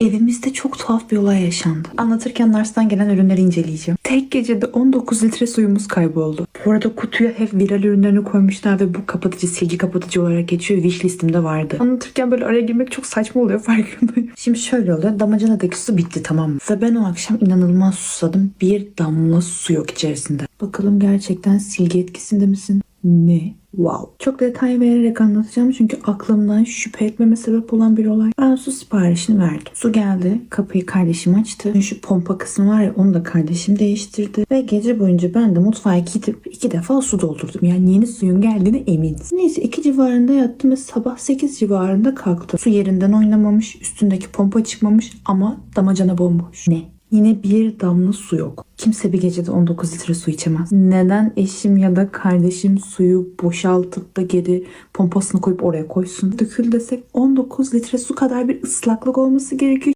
Evimizde çok tuhaf bir olay yaşandı. Anlatırken Nars'tan gelen ürünleri inceleyeceğim. Tek gecede 19 litre suyumuz kayboldu. Bu arada kutuya hep viral ürünlerini koymuşlar ve bu kapatıcı, silgi kapatıcı olarak geçiyor. Wish listemde vardı. Anlatırken böyle araya girmek çok saçma oluyor farkındayım. Şimdi şöyle oluyor. Damacanadaki su bitti tamam mı? Ve ben o akşam inanılmaz susadım. Bir damla su yok içerisinde. Bakalım gerçekten silgi etkisinde misin? Ne? Wow. Çok detay vererek anlatacağım çünkü aklımdan şüphe etmeme sebep olan bir olay. Ben su siparişini verdim. Su geldi. Kapıyı kardeşim açtı. Şu pompa kısmı var ya onu da kardeşim değiştirdi. Ve gece boyunca ben de mutfağa gidip iki defa su doldurdum. Yani yeni suyun geldiğine eminiz. Neyse iki civarında yattım ve sabah 8 civarında kalktım. Su yerinden oynamamış. Üstündeki pompa çıkmamış ama damacana bomboş. Ne? Yine bir damla su yok. Kimse bir gecede 19 litre su içemez. Neden eşim ya da kardeşim suyu boşaltıp da geri pompasını koyup oraya koysun? Dökül desek 19 litre su kadar bir ıslaklık olması gerekiyor.